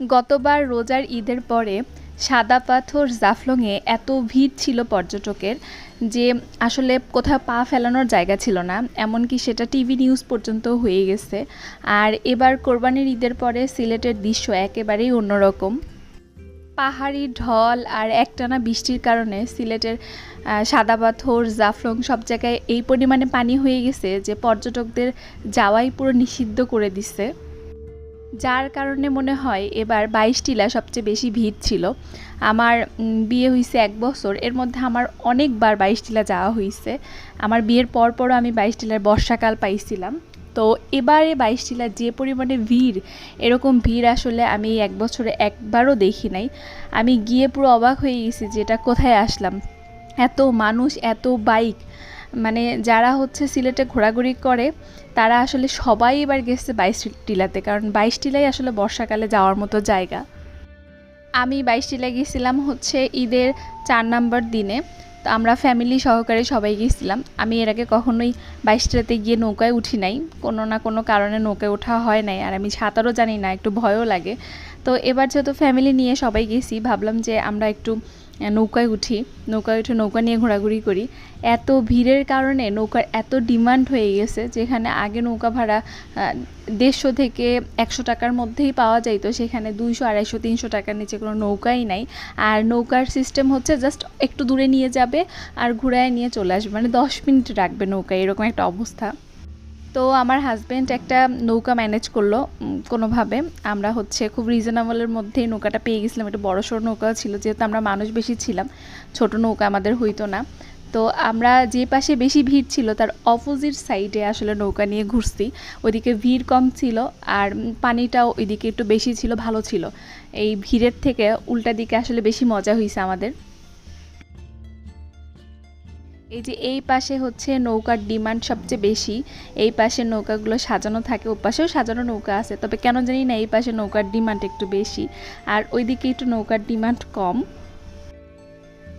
গতবার রোজার ঈদের পরে সাদা পাথর জাফলংয়ে এত ভিড় ছিল পর্যটকের যে আসলে কোথাও পা ফেলানোর জায়গা ছিল না, এমনকি সেটা টিভি নিউজ পর্যন্ত হয়ে গেছে। আর এবার কোরবানির ঈদের পরে সিলেটের দৃশ্য একেবারেই অন্যরকম। পাহাড়ি ঢল আর একটানা বৃষ্টির কারণে সিলেটের সাদা পাথর, জাফলং সব জায়গায় এই পরিমাণে পানি হয়ে গেছে যে পর্যটকদের যাওয়াই পুরো নিষিদ্ধ করে দিছে। যার কারণে মনে হয় এবার বাইশ টিলা সবচেয়ে বেশি ভিড় ছিল। আমার বিয়ে হয়েছে এক বছর, এর মধ্যে আমার অনেকবার বাইশ টিলা যাওয়া হয়েছে আমার বিয়ের পর পরও আমি বাইশ টিলার বর্ষাকাল পাইছিলাম। তো এবারে বাইশ টিলার যে পরিমাণে ভিড়, এরকম ভিড় আসলে আমি এক বছরে একবারও দেখি নাই। আমি গিয়ে পুরো অবাক হয়ে গেছি যে এটা কোথায় আসলাম। এত মানুষ, এত বাইক মানে যারা হচ্ছে সিলেটে ঘোরাঘুরি করে, তারা আসলে সবাই এবার গেছে বাইশ টিলাতে, কারণ বাইশ টিলাই আসলে বর্ষাকালে যাওয়ার মতো জায়গা। আমি বাইশ টিলায় গেছিলাম হচ্ছে ঈদের চার নাম্বার দিনে, তো আমরা ফ্যামিলি সহকারে সবাই গেছিলাম। আমি এর আগে কখনোই বাইশ টিলাতে গিয়ে নৌকায় উঠি নাই, কোনো না কোনো কারণে নৌকায় ওঠা হয় নাই, আর আমি সাঁতারও জানি না, একটু ভয়ও লাগে। তো এবার যেহেতু ফ্যামিলি নিয়ে সবাই গেছি, ভাবলাম যে আমরা একটু নৌকায় উঠি। নৌকায় উঠে নৌকা নিয়ে ঘোরাঘুরি করি। এত ভিড়ের কারণে নৌকার এত ডিমান্ড হয়ে গেছে যেখানে আগে নৌকা ভাড়া দেড়শো থেকে একশো টাকার মধ্যেই পাওয়া যাইতো। সেখানে দুইশো, আড়াইশো, তিনশো টাকার নিচে কোনো নৌকাই নাই। আর নৌকার সিস্টেম হচ্ছে জাস্ট একটু দূরে নিয়ে যাবে আর ঘুরায় নিয়ে চলে আসবে। মানে দশ মিনিট রাখবে নৌকায়, এরকম একটা অবস্থা। তো আমার হাজব্যান্ড একটা নৌকা ম্যানেজ করল কোনোভাবে। আমরা হচ্ছে খুব রিজনেবলের মধ্যেই নৌকাটা পেয়ে গেছিলাম। একটা বড় সড়ো নৌকা ছিল, যেহেতু আমরা মানুষ বেশি ছিলাম, ছোট নৌকা আমাদের হইতো না। তো আমরা যে পাশে বেশি ভিড় ছিল, তার অপোজিট সাইডে আসলে নৌকা নিয়ে ঘুরছি। ওইদিকে ভিড় কম ছিল, আর পানিটাও ওইদিকে একটু বেশি ছিল, ভালো ছিল। এই ভিড়ের থেকে উল্টা দিকে আসলে বেশি মজা হয়েছে আমাদের। এই যে এই পাশে হচ্ছে নৌকার ডিমান্ড সবচেয়ে বেশি, এই পাশে নৌকাগুলো সাজানো থাকে, ও পাশেও সাজানো নৌকা আছে, তবে কেন জানি না এই পাশে নৌকার ডিমান্ড একটু বেশি। আর ওইদিকে একটু নৌকার ডিমান্ড কম।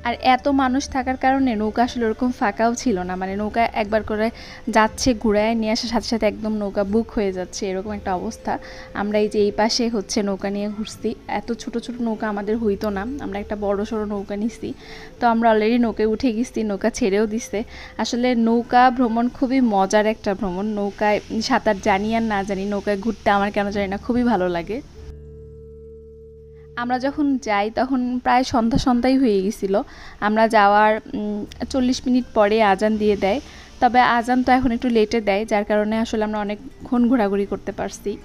আর এত মানুষ থাকার কারণে নৌকা আসলে ওরকম ফাঁকাও ছিল না। মানে নৌকা একবার করে যাচ্ছে, ঘুরায়, নিয়ে আসার সাথে সাথে একদম নৌকা বুক হয়ে যাচ্ছে, এরকম একটা অবস্থা। আমরা এই যে এই পাশে হচ্ছে নৌকা নিয়ে ঘুরছি। এত ছোট ছোট নৌকা আমাদের হইতো না। আমরা একটা বড়, সড়ো নৌকা নিছি। তো আমরা অলরেডি নৌকায় উঠে গেছি, নৌকা ছেড়েও দিছে। আসলে নৌকা ভ্রমণ খুবই মজার একটা ভ্রমণ। নৌকায় সাঁতার জানি আর না জানি, নৌকায় ঘুরতে আমার কেন জানি না, খুবই ভালো লাগে। আমরা যখন যাই তখন প্রায় সন্ধ্যা সন্ধ্যাই হয়ে গেছিল। আমরা যাওয়ার চল্লিশ মিনিট পরে আজান দিয়ে দেয়। তবে আজান তো এখন একটু লেটে দেয়, যার কারণে আসলে আমরা অনেকক্ষণ ঘোরাঘুরি করতে পারছি।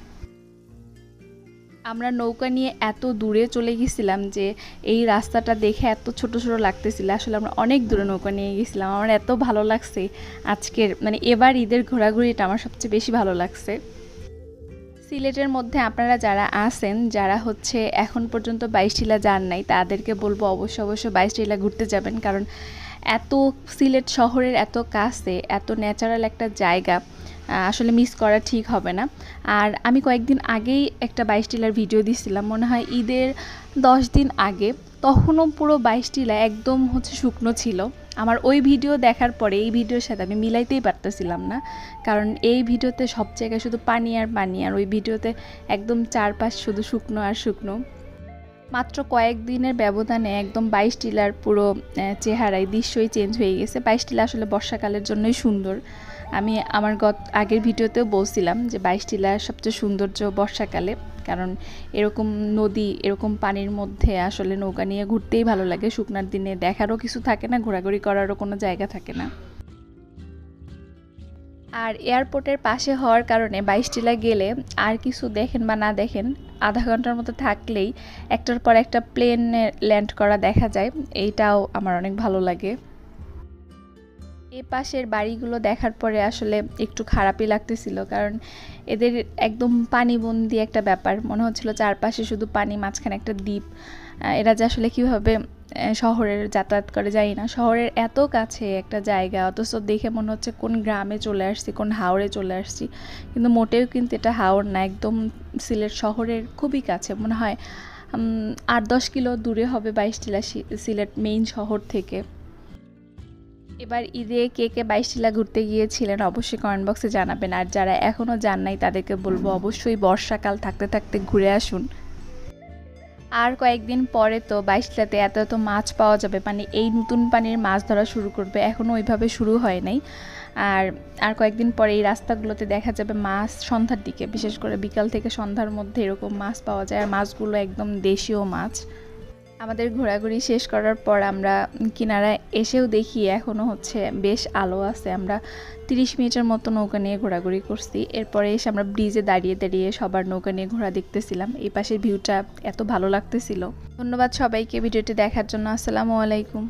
আমরা নৌকা নিয়ে এত দূরে চলে গেছিলাম যে এই রাস্তাটা দেখে এত ছোট ছোট লাগতেছিল। আসলে আমরা অনেক দূরে নৌকা নিয়ে গেছিলাম। আমার এত ভালো লাগছে আজকের মানে এবার ঈদের ঘোরাঘুরিটা আমার সবচেয়ে বেশি ভালো লাগছে। সিলেটের মধ্যে আপনারা যারা আছেন, যারা হচ্ছে এখন পর্যন্ত বাইশটিলা যান নাই, তাদেরকে বলব অবশ্যই অবশ্যই বাইশটিলা ঘুরতে যাবেন। কারণ এত সিলেট শহরের এত কাছে, এত ন্যাচারাল একটা জায়গা আসলে মিস করা ঠিক হবে না। আর আমি কয়েকদিন আগেই একটা বাইশ টিলার ভিডিও দিছিলাম। মনে হয় ঈদের দশ দিন আগে, তখনও পুরো বাইশ টিলা একদম হচ্ছে শুকনো ছিল। আমার ওই ভিডিও দেখার পরে এই ভিডিওর সাথে আমি মিলাইতেই পারতেছিলাম না। কারণ এই ভিডিওতে সব জায়গায় শুধু পানি আর পানি, আর ওই ভিডিওতে একদম চারপাশ শুধু শুকনো আর শুকনো। মাত্র কয়েকদিনের ব্যবধানে একদম বাইশ টিলার পুরো চেহারায় দৃশ্যই চেঞ্জ হয়ে গেছে। বাইশ টিলা আসলে বর্ষাকালের জন্যই সুন্দর। আমি আমার গত, আগের ভিডিওতেও বলছিলাম যে বাইশ টিলার সবচেয়ে সৌন্দর্য বর্ষাকালে। কারণ এরকম নদী, এরকম পানির মধ্যে আসলে নৌকা নিয়ে ঘুরতেই ভালো লাগে। শুকনার দিনে দেখারও কিছু থাকে না, ঘোরাঘুরি করারও কোনো জায়গা থাকে না। আর এয়ারপোর্টের পাশে হওয়ার কারণে বাইশ টিলা গেলে আর কিছু দেখেন বা না দেখেন আধা ঘণ্টার মতো থাকলেই একটার পর একটা প্লেনে ল্যান্ড করা দেখা যায়। এইটাও আমার অনেক ভালো লাগে। এ পাশের বাড়িগুলো দেখার পরে আসলে একটু খারাপই লাগতেছিল, কারণ এদের একদম পানিবন্দি একটা ব্যাপার। মনে হচ্ছিল চারপাশে শুধু পানি, মাঝখানে একটা দ্বীপ। এরা যে আসলে কীভাবে শহরের যাতায়াত করে যাই না। শহরের এত কাছে একটা জায়গা, অথচ দেখে মনে হচ্ছে কোন গ্রামে চলে আসছি, কোন হাওড়ে চলে আসছি। কিন্তু মোটেও কিন্তু এটা হাওড় না, একদম সিলেট শহরের খুবই কাছে। মনে হয় আট দশ কিলো দূরে হবে বাইশ টিলা সিলেট মেইন শহর থেকে। এবার ঈদে কে কে বাইশ টিলা ঘুরতে গিয়েছিলেন অবশ্যই কমেন্ট বক্সে জানাবেন। আর যারা এখনও যান নাই, তাদেরকে বলব অবশ্যই বর্ষাকাল থাকতে থাকতে ঘুরে আসুন। আর কয়েকদিন পরে তো বাইশটাতে এত এত মাছ পাওয়া যাবে মানে এই নতুন পানির মাছ ধরা শুরু করবে এখনও ওইভাবে শুরু হয় নাই। আর আর কয়েকদিন পরে এই রাস্তাগুলোতে দেখা যাবে মাছ সন্ধ্যার দিকে, বিশেষ করে বিকাল থেকে সন্ধ্যার মধ্যে এরকম মাছ পাওয়া যায়, আর মাছগুলো একদম দেশীয় মাছ। আমাদের ঘোরাঘুরি শেষ করার পর আমরা কিনারা এসেও দেখি এখনও হচ্ছে বেশ আলো আছে। আমরা তিরিশ মিনিটের মতো নৌকা নিয়ে ঘোরাঘুরি করছি। এরপরে এসে আমরা ব্রিজে দাঁড়িয়ে দাঁড়িয়ে সবার নৌকা নিয়ে ঘোরা দেখতেছিলাম। এই পাশের ভিউটা এত ভালো লাগতেছিল। ধন্যবাদ সবাইকে ভিডিওটি দেখার জন্য। আসসালামু আলাইকুম।